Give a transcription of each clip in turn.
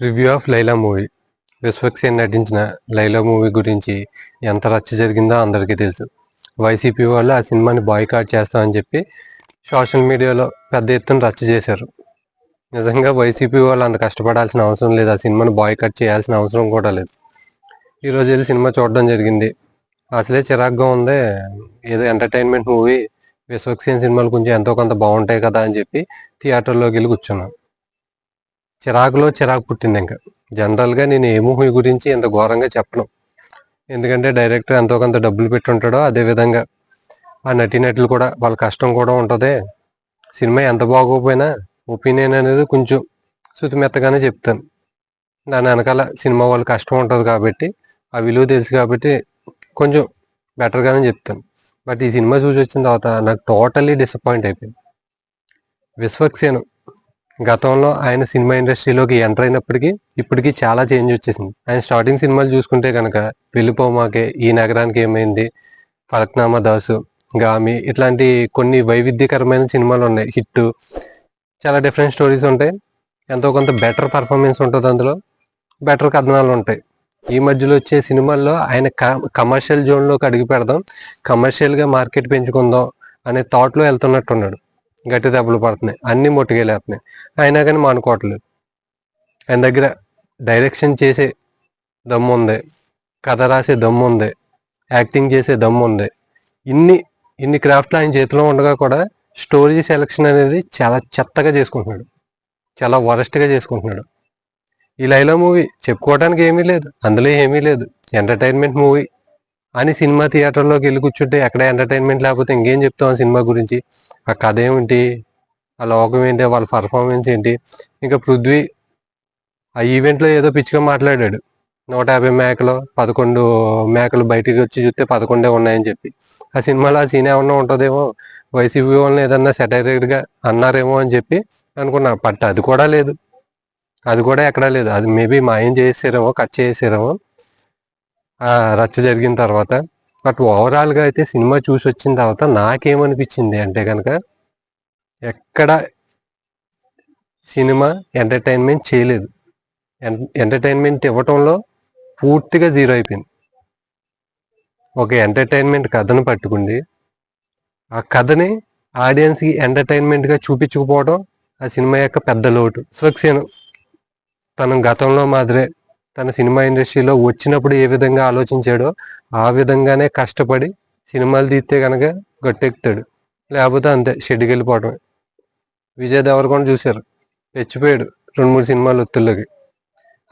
Review of Laila movie Vishwaksen నటించిన Laila movie గురించి ఎంత రచ్చ జరిగిందో అందరికీ తెలుసు. వైసీపీ వాళ్ళు ఆ సినిమాని బాయ్కాట్ చేస్తామని చెప్పి సోషల్ మీడియాలో పెద్ద ఎత్తున రచ్చ చేశారు. నిజంగా వైసీపీ వాళ్ళు అంత కష్టపడాల్సిన అవసరం లేదు. ఆ సినిమాని బాయ్కాట్ చేయాల్సిన అవసరం కూడా లేదు. ఈరోజు వెళ్ళి సినిమా చూడడం జరిగింది. అసలే చిరాగ్గా ఉంది ఏదో ఎంటర్టైన్మెంట్ మూవీ విశ్వక్సేన్ సినిమాలు కొంచెం ఎంతో కొంత బాగుంటాయి కదా అని చెప్పి థియేటర్లోకి వెళ్ళి కూర్చున్నాను చిరాకులో చిరాకు పుట్టింది ఇంకా. జనరల్గా నేను ఏ మూవీ గురించి ఇంత ఘోరంగా చెప్పను. ఎందుకంటే డైరెక్టర్ ఎంతో కొంత డబ్బులు పెట్టుంటాడో అదే విధంగా ఆ నటీనటులు కూడా వాళ్ళ కష్టం కూడా ఉంటుంది. సినిమా ఎంత బాగోకపోయినా ఒపీనియన్ అనేది కొంచెం శుతిమెత్తగానే చెప్తాను. దాని వెనకాల సినిమా వాళ్ళ కష్టం ఉంటుంది కాబట్టి ఆ విలువ తెలుసు కాబట్టి కొంచెం బెటర్గానే చెప్తాను. బట్ ఈ సినిమా చూసి వచ్చిన తర్వాత నాకు టోటల్లీ డిసప్పాయింట్ అయిపోయింది. విశ్వక్సేను గతంలో ఆయన సినిమా ఇండస్ట్రీలోకి ఎంటర్ అయినప్పటికీ ఇప్పటికీ చాలా చేంజ్ వచ్చేసింది. ఆయన స్టార్టింగ్ సినిమాలు చూసుకుంటే కనుక వెళ్ళిపోమాకే ఈ నగరానికి ఏమైంది? ఫలక్నామా దాసు గామి ఇట్లాంటి కొన్ని వైవిధ్యకరమైన సినిమాలు ఉన్నాయి. హిట్ చాలా డిఫరెంట్ స్టోరీస్ ఉంటాయి. ఎంతో కొంత బెటర్ పర్ఫార్మెన్స్ ఉంటుంది అందులో. బెటర్ కథనాలు ఉంటాయి. ఈ మధ్యలో వచ్చే సినిమాల్లో ఆయన కమర్షియల్ జోన్లోకి అడిగి పెడదాం. కమర్షియల్గా మార్కెట్ పెంచుకుందాం అనే థాట్లో వెళ్తున్నట్టున్నాడు. గట్టి దెబ్బలు పడుతున్నాయి. అన్ని ముట్టుకెళ్ళేస్తున్నాయి అయినా కానీ మానుకోవట్లేదు. ఆయన దగ్గర డైరెక్షన్ చేసే దమ్ము ఉంది. కథ రాసే దమ్ము ఉంది. యాక్టింగ్ చేసే దమ్ము ఉంది. ఇన్ని ఇన్ని క్రాఫ్ట్లు ఆయన చేతిలో ఉండగా కూడా స్టోరీ సెలక్షన్ అనేది చాలా చెత్తగా చేసుకుంటున్నాడు. చాలా వరస్ట్గా చేసుకుంటున్నాడు. ఈ లైలా మూవీ చెప్పుకోవడానికి ఏమీ లేదు. అందులో ఏమీ లేదు. ఎంటర్టైన్మెంట్ మూవీ అని సినిమా థియేటర్లోకి వెళ్ళి కూర్చుంటే ఎక్కడ ఎంటర్టైన్మెంట్ లేకపోతే ఇంకేం చెప్తాం సినిమా గురించి? ఆ కథ ఏమిటి? ఆ లోకం ఏంటి? వాళ్ళ పర్ఫార్మెన్స్ ఏంటి? ఇంకా పృథ్వీ ఆ ఈవెంట్లో ఏదో పిచ్చిగా మాట్లాడాడు. నూట యాభై మేకలు పదకొండు మేకలు బయటికి వచ్చి చూస్తే పదకొండే ఉన్నాయని చెప్పి. ఆ సినిమాలో ఆ సీన్ ఏమన్నా ఉంటుందేమో? వైసీపీ వాళ్ళని ఏదన్నా సెటైర్గా అన్నారేమో అని చెప్పి అనుకున్నా. పట్ట అది కూడా లేదు. అది కూడా ఎక్కడా లేదు. అది మేబీ మాయం చేసేసారేమో కట్ చేసేసారేమో. రచ్చ జరిగిన తర్వాత బట్ ఓవరాల్గా అయితే సినిమా చూసి వచ్చిన తర్వాత నాకేమనిపించింది అంటే కనుక ఎక్కడ సినిమా ఎంటర్టైన్మెంట్ చేయలేదు. ఎంటర్టైన్మెంట్ ఇవ్వటంలో పూర్తిగా జీరో అయిపోయింది. ఒక ఎంటర్టైన్మెంట్ కథను పట్టుకుండి ఆ కథని ఆడియన్స్కి ఎంటర్టైన్మెంట్గా చూపించకపోవడం ఆ సినిమా యొక్క పెద్ద లోటు. స్వక్సేను తను గతంలో మాదిరే తన సినిమా ఇండస్ట్రీలో వచ్చినప్పుడు ఏ విధంగా ఆలోచించాడో ఆ విధంగానే కష్టపడి సినిమాలు తీస్తే కనుక గట్టెక్కుతాడు. లేకపోతే అంతే షెడ్కి వెళ్ళిపోవడమే విజయ్ దేవరకొండ చూశారు. తెచ్చిపోయాడు రెండు మూడు సినిమాలు ఒత్తుల్లోకి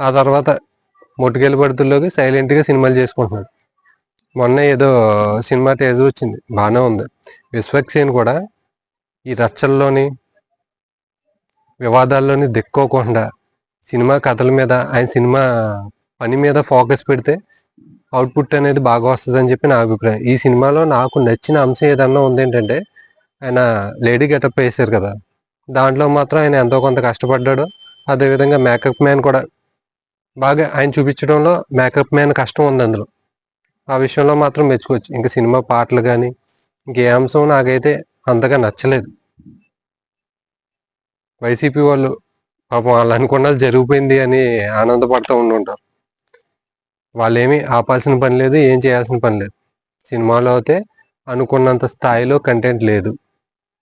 ఆ తర్వాత మొట్టుకెళ్ళి పడుతుల్లోకి సైలెంట్గా సినిమాలు చేసుకుంటున్నాడు. మొన్న ఏదో సినిమా తేజ వచ్చింది. బాగానే ఉంది. విశ్వక్సేన్ కూడా ఈ రచ్చల్లోని వివాదాల్లోని దిక్కోకుండా సినిమా కథల మీద ఆయన సినిమా పని మీద ఫోకస్ పెడితే అవుట్పుట్ అనేది బాగా వస్తుంది అని చెప్పి నా అభిప్రాయం. ఈ సినిమాలో నాకు నచ్చిన అంశం ఏదన్నా ఉంది ఏంటంటే ఆయన లేడీ గెటప్ వేసారు కదా దాంట్లో మాత్రం ఆయన ఎంతో కొంత కష్టపడ్డాడు. అదేవిధంగా మేకప్ మ్యాన్ కూడా బాగా ఆయన చూపించడంలో మేకప్ మ్యాన్ కష్టం ఉంది అందులో. ఆ విషయంలో మాత్రం మెచ్చుకోవచ్చు. ఇంకా సినిమా పాటలు కానీ ఇంకే అంశం నాకైతే అంతగా నచ్చలేదు. వైసీపీ వాళ్ళు పాపం వాళ్ళు అనుకున్నది జరిగిపోయింది అని ఆనందపడుతూ ఉండుంటారు. వాళ్ళు ఏమీ ఆపాల్సిన పని లేదు ఏం చేయాల్సిన పని లేదు. సినిమాలో అయితే అనుకున్నంత స్థాయిలో కంటెంట్ లేదు.